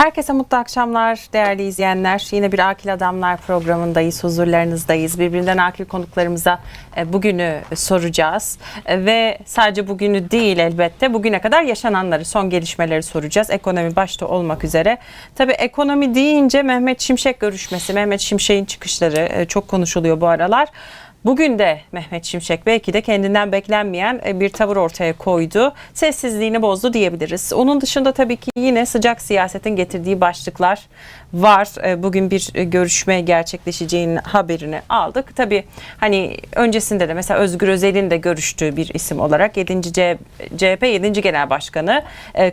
Herkese mutlu akşamlar değerli izleyenler. Yine bir Akil Adamlar programındayız, huzurlarınızdayız. Birbirinden akil konuklarımıza e, bugünü soracağız. E, Ve sadece bugünü değil elbette bugüne kadar yaşananları, son gelişmeleri soracağız. Ekonomi başta olmak üzere. Tabii ekonomi deyince Mehmet Şimşek görüşmesi, Mehmet Şimşek'in çıkışları e, çok konuşuluyor bu aralar. Bugün de Mehmet Şimşek belki de kendinden beklenmeyen e, bir tavır ortaya koydu. Sessizliğini bozdu diyebiliriz. Onun dışında tabii ki yine sıcak siyasetin getirdiği başlıklar var. E, Bugün bir e, görüşme gerçekleşeceğinin haberini aldık. Tabii hani öncesinde de mesela Özgür Özel'in de görüştüğü bir isim olarak 7. C- CHP 7. Genel Başkanı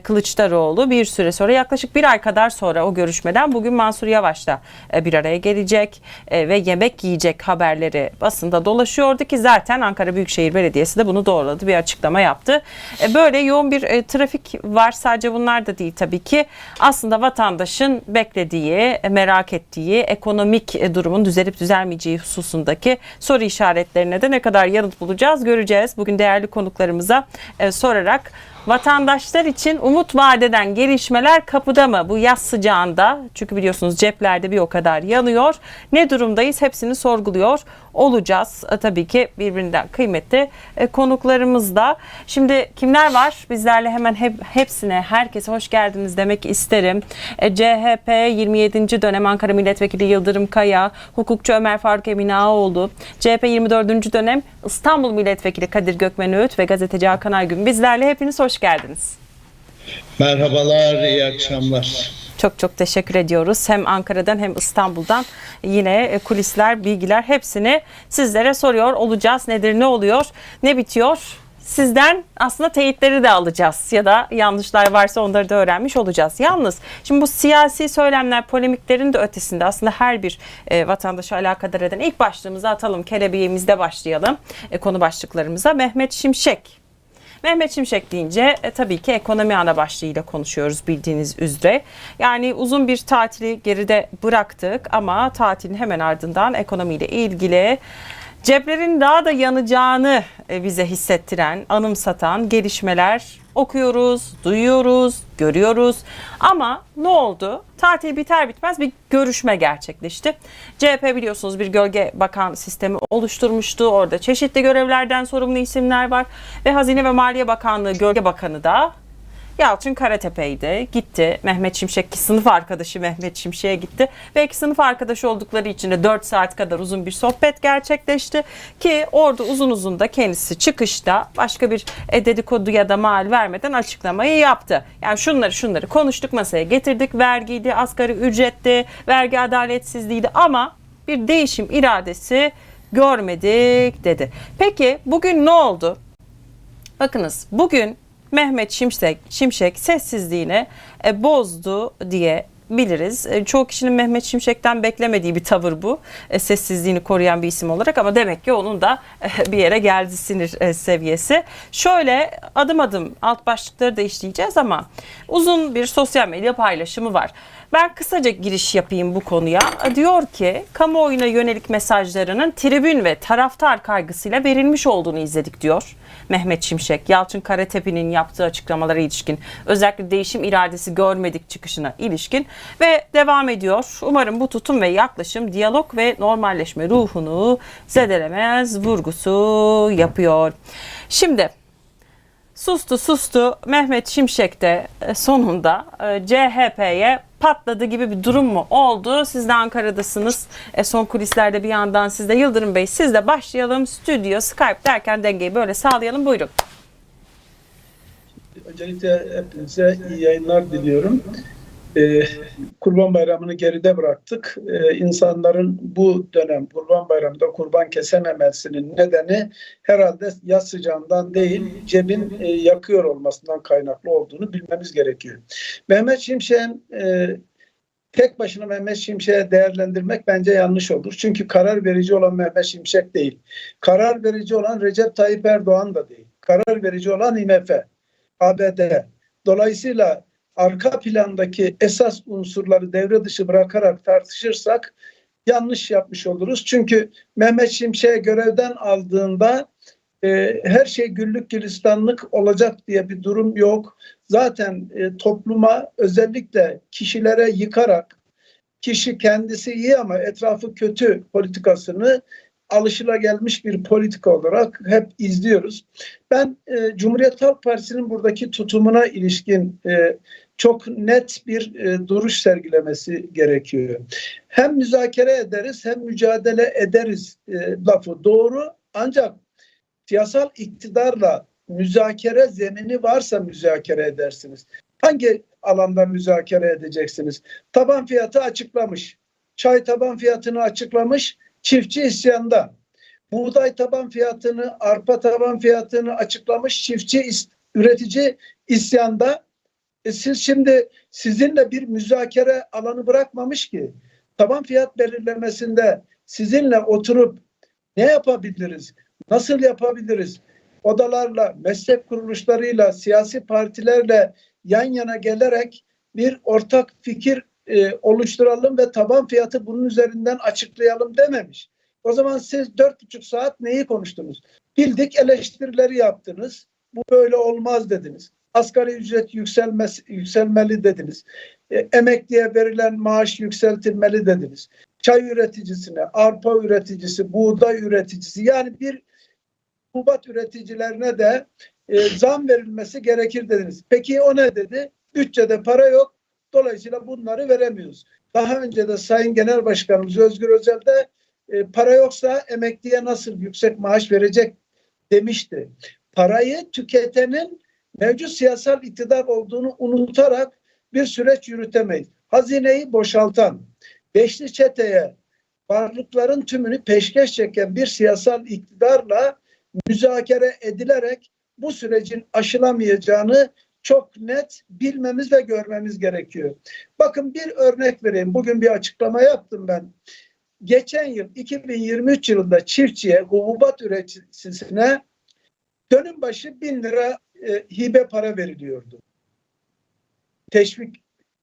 Kılıçdaroğlu bir süre sonra yaklaşık bir ay kadar sonra o görüşmeden bugün Mansur Yavaş'la bir araya gelecek ve yemek yiyecek haberleri basında dolaşıyordu ki zaten Ankara Büyükşehir Belediyesi de bunu doğruladı bir açıklama yaptı. E, Böyle yoğun bir e, trafik var sadece bunlar da değil tabii ki aslında vatandaşın beklediği, e, merak ettiği ekonomik durumun düzelip düzelmeyeceği hususundaki soru işaretlerine de ne kadar yanıt bulacağız göreceğiz. Bugün değerli konuklarımıza sorarak Vatandaşlar için umut vadeden gelişmeler kapıda mı bu yaz sıcağında? Çünkü biliyorsunuz ceplerde bir o kadar yanıyor. Ne durumdayız hepsini sorguluyor olacağız. E, tabii ki birbirinden kıymetli e, konuklarımız da. Şimdi kimler var? Bizlerle hemen hep, hepsine herkese hoş geldiniz demek isterim. E, CHP 27. dönem Ankara Milletvekili Yıldırım Kaya, hukukçu Ömer Faruk Emin Ağaoğlu, CHP 24. dönem İstanbul Milletvekili Kadir Gökmen Öğüt ve gazeteci Hakan Aygün bizlerle hepiniz hoş geldiniz. Merhabalar, iyi akşamlar. Çok çok teşekkür ediyoruz. Hem Ankara'dan hem İstanbul'dan yine e, kulisler, bilgiler hepsini sizlere soruyor olacağız. Nedir, ne oluyor, ne bitiyor? Sizden aslında teyitleri de alacağız ya da yanlışlar varsa onları da öğrenmiş olacağız. Yalnız şimdi bu siyasi söylemler, polemiklerin de ötesinde aslında her bir e, vatandaşı alakadar eden ilk başlığımızı atalım. Kelebeğimizde başlayalım e, konu başlıklarımıza. Mehmet Şimşek Mehmet Şimşek deyince e, tabii ki ekonomi ana başlığıyla konuşuyoruz bildiğiniz üzere. Yani uzun bir tatili geride bıraktık ama tatilin hemen ardından ekonomiyle ilgili ceplerin daha da yanacağını e, bize hissettiren, anımsatan gelişmeler okuyoruz, duyuyoruz, görüyoruz. Ama ne oldu? Tatil biter bitmez bir görüşme gerçekleşti. CHP biliyorsunuz bir gölge bakan sistemi oluşturmuştu. Orada çeşitli görevlerden sorumlu isimler var. Ve Hazine ve Maliye Bakanlığı Gölge Bakanı da Yalçın Karatepe'ydi. Gitti. Mehmet Şimşek ki sınıf arkadaşı Mehmet Şimşek'e gitti. Belki sınıf arkadaşı oldukları için de 4 saat kadar uzun bir sohbet gerçekleşti. Ki orada uzun uzun da kendisi çıkışta başka bir e, dedikodu ya da mal vermeden açıklamayı yaptı. Yani şunları şunları konuştuk masaya getirdik. Vergiydi, asgari ücretti, vergi adaletsizliğiydi ama bir değişim iradesi görmedik dedi. Peki bugün ne oldu? Bakınız bugün Mehmet Şimşek, Şimşek sessizliğini e, bozdu diye biliriz. E, çoğu kişinin Mehmet Şimşek'ten beklemediği bir tavır bu. E, sessizliğini koruyan bir isim olarak ama demek ki onun da e, bir yere geldi sinir e, seviyesi. Şöyle adım adım alt başlıkları da işleyeceğiz ama uzun bir sosyal medya paylaşımı var. Ben kısaca giriş yapayım bu konuya. Diyor ki kamuoyuna yönelik mesajlarının tribün ve taraftar kaygısıyla verilmiş olduğunu izledik diyor. Mehmet Şimşek, Yalçın Karatepe'nin yaptığı açıklamalara ilişkin, özellikle değişim iradesi görmedik çıkışına ilişkin ve devam ediyor. Umarım bu tutum ve yaklaşım diyalog ve normalleşme ruhunu zedelemez vurgusu yapıyor. Şimdi Sustu sustu Mehmet Şimşek de e, sonunda e, CHP'ye patladı gibi bir durum mu oldu? Siz de Ankara'dasınız. E, son kulislerde bir yandan siz de Yıldırım Bey siz de başlayalım. Stüdyo, Skype derken dengeyi böyle sağlayalım. Buyurun. Öncelikle hepinize iyi yayınlar diliyorum. Ee, kurban Bayramı'nı geride bıraktık. Ee, insanların bu dönem Kurban Bayramı'nda kurban kesememesinin nedeni herhalde yaz sıcağından değil, cebin e, yakıyor olmasından kaynaklı olduğunu bilmemiz gerekiyor. Mehmet Şimşek'in e, tek başına Mehmet Şimşek'e değerlendirmek bence yanlış olur. Çünkü karar verici olan Mehmet Şimşek değil. Karar verici olan Recep Tayyip Erdoğan da değil. Karar verici olan IMF, ABD. Dolayısıyla arka plandaki esas unsurları devre dışı bırakarak tartışırsak yanlış yapmış oluruz. Çünkü Mehmet Şimşek görevden aldığında e, her şey güllük gülistanlık olacak diye bir durum yok. Zaten e, topluma özellikle kişilere yıkarak kişi kendisi iyi ama etrafı kötü politikasını alışılagelmiş bir politika olarak hep izliyoruz. Ben e, Cumhuriyet Halk Partisi'nin buradaki tutumuna ilişkin e, çok net bir e, duruş sergilemesi gerekiyor. Hem müzakere ederiz hem mücadele ederiz e, lafı doğru ancak siyasal iktidarla müzakere zemini varsa müzakere edersiniz. Hangi alanda müzakere edeceksiniz? Taban fiyatı açıklamış. Çay taban fiyatını açıklamış. Çiftçi isyanda. Buğday taban fiyatını, arpa taban fiyatını açıklamış. Çiftçi is- üretici isyanda. E siz şimdi sizinle bir müzakere alanı bırakmamış ki. Taban fiyat belirlemesinde sizinle oturup ne yapabiliriz? Nasıl yapabiliriz? Odalarla, meslek kuruluşlarıyla, siyasi partilerle yan yana gelerek bir ortak fikir e, oluşturalım ve taban fiyatı bunun üzerinden açıklayalım dememiş. O zaman siz dört buçuk saat neyi konuştunuz? Bildik eleştirileri yaptınız. Bu böyle olmaz dediniz. Asgari ücret yükselmesi, yükselmeli dediniz. E, emekliye verilen maaş yükseltilmeli dediniz. Çay üreticisine, arpa üreticisi, buğday üreticisi yani bir hububat üreticilerine de e, zam verilmesi gerekir dediniz. Peki o ne dedi? Bütçede para yok. Dolayısıyla bunları veremiyoruz. Daha önce de Sayın Genel Başkanımız Özgür Özel de e, para yoksa emekliye nasıl yüksek maaş verecek demişti. Parayı tüketenin mevcut siyasal iktidar olduğunu unutarak bir süreç yürütemeyiz. Hazineyi boşaltan, beşli çeteye varlıkların tümünü peşkeş çeken bir siyasal iktidarla müzakere edilerek bu sürecin aşılamayacağını çok net bilmemiz ve görmemiz gerekiyor. Bakın bir örnek vereyim. Bugün bir açıklama yaptım ben. Geçen yıl 2023 yılında çiftçiye, hububat üreticisine dönüm başı bin lira e, hibe para veriliyordu. Teşvik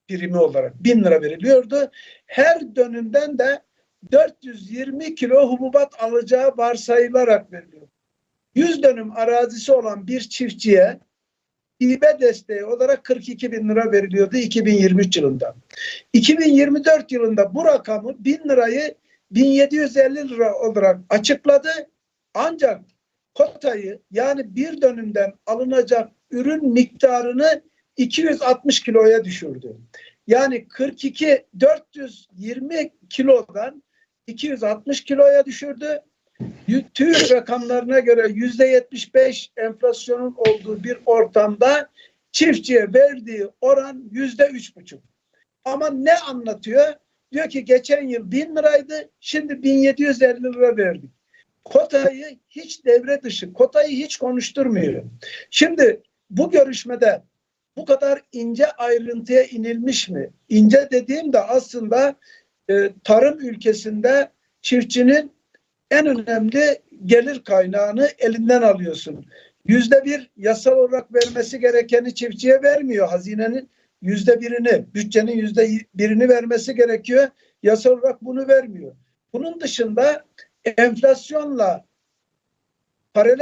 primi olarak bin lira veriliyordu. Her dönümden de 420 kilo hububat alacağı varsayılarak veriliyor. 100 dönüm arazisi olan bir çiftçiye hibe desteği olarak 42 bin lira veriliyordu 2023 yılında. 2024 yılında bu rakamı 1000 lirayı 1750 lira olarak açıkladı. Ancak kotayı yani bir dönümden alınacak ürün miktarını 260 kiloya düşürdü. Yani 42 420 kilodan 260 kiloya düşürdü. TÜİK rakamlarına göre yüzde 75 enflasyonun olduğu bir ortamda çiftçiye verdiği oran yüzde üç buçuk. Ama ne anlatıyor? Diyor ki geçen yıl bin liraydı, şimdi 1750 lira verdik. Kotayı hiç devre dışı, kotayı hiç konuşturmuyor. Şimdi bu görüşmede bu kadar ince ayrıntıya inilmiş mi? İnce dediğim de aslında e, tarım ülkesinde çiftçinin en önemli gelir kaynağını elinden alıyorsun. Yüzde bir yasal olarak vermesi gerekeni çiftçiye vermiyor. Hazinenin yüzde birini, bütçenin yüzde birini vermesi gerekiyor. Yasal olarak bunu vermiyor. Bunun dışında enflasyonla paralel